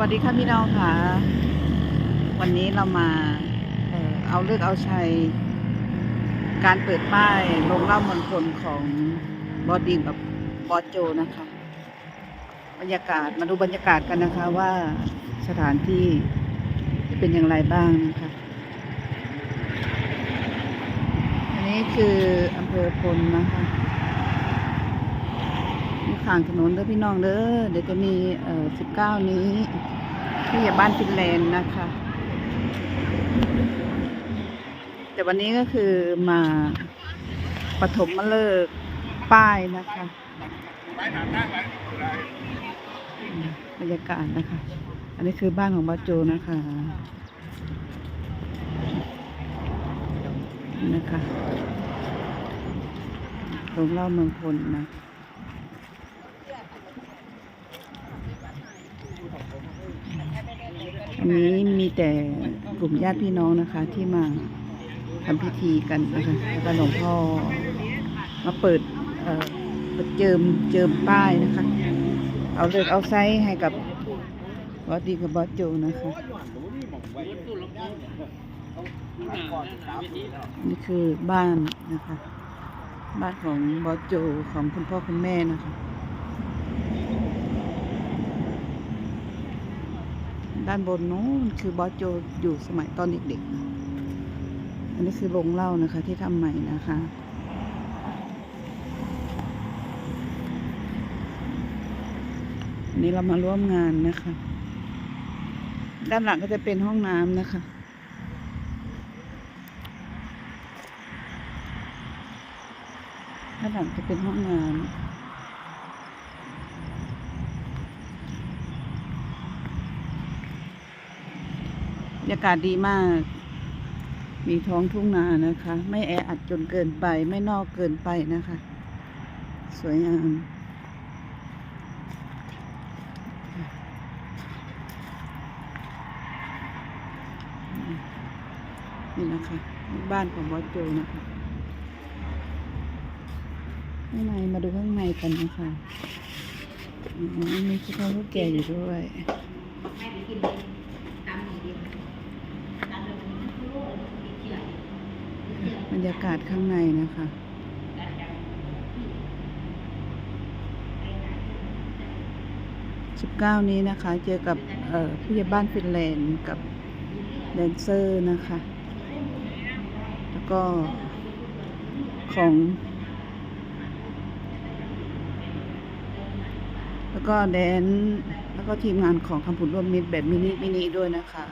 วัสดีค่ะพี่น้องค่ะ วันนี้เรามาเออเอาเลือกเอาชัย การเปิดป้ายลงเล่ามณฑลของบอดดีกับบอโจนะคะ บรรยากาศมาดูบรรยากาศกันนะคะว่าสถานที่เป็นอย่างไรบ้างนะคะ อันนี้คืออำเภอพลนะคะ ข้างถนนเด้อพี่น้องเด้อเดี๋ยวจะมีเอ่อสิบเก้านี้ที่บ้านฟินแลนด์นะคะ แต่วันนี้ก็คือมาปฐมมาเลิกษ์ป้ายนะคะบรรยากาศนะคะ อันนี้คือบ้านของบาโจนะคะนี่นะคะโรงเล่าเมืองพลนะ อันนี้มีแต่กลุ่มญาติพี่น้องนะคะ ที่มาทำพิธีกันนะคะแล้วก็หลวงพ่อมาเปิดเอ่อเปิดเจิมเจิมป้ายนะคะ เอาเลือกเอาไซส์ให้กับวัดดีกับบอสโจนะคะนี่คือบ้านนะคะ บ้านของบอสโจของคุณพ่อคุณแม่นะคะ ด้านบนนู้นคือบอสโจอยู่สมัยตอนเด็กๆ อันนี้คือโรงเล้านะคะที่ทำใหม่นะคะนนี้เรามาร่วมงานนะคะ ด้านหลังก็จะเป็นห้องน้ำนะคะ ด้านหลังจะเป็นห้องน้ำ บรร ยากาศดีมาก มีท้องทุ่งนานะคะ ไม่แออัดจนเกินไป ไม่นอกเกินไปนะคะ สวยงามนี่นะคะบ้านของบอสโจนะคะข้างในมาดูข้างในกันนะคะอ๋อมีคุณพ่อลูกแก่อยู่ด้วย บรรยากาศข้างในนะคะสิบเก้านี้นะคะ เจอกับเอ่อผู้ใหญ่บ้านฟินแลนด์กับแดนเซอร์นะคะ แล้วก็ของ แล้วก็แดน แล้วก็ทีมงานของคำผุนร่วมมิตรแบบมินิมินิด้วยนะคะ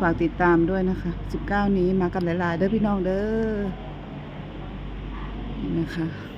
ฝากติดตามด้วยนะคะ 19 นี้มากันหลายๆเด้อพี่น้องเด้อนะคะ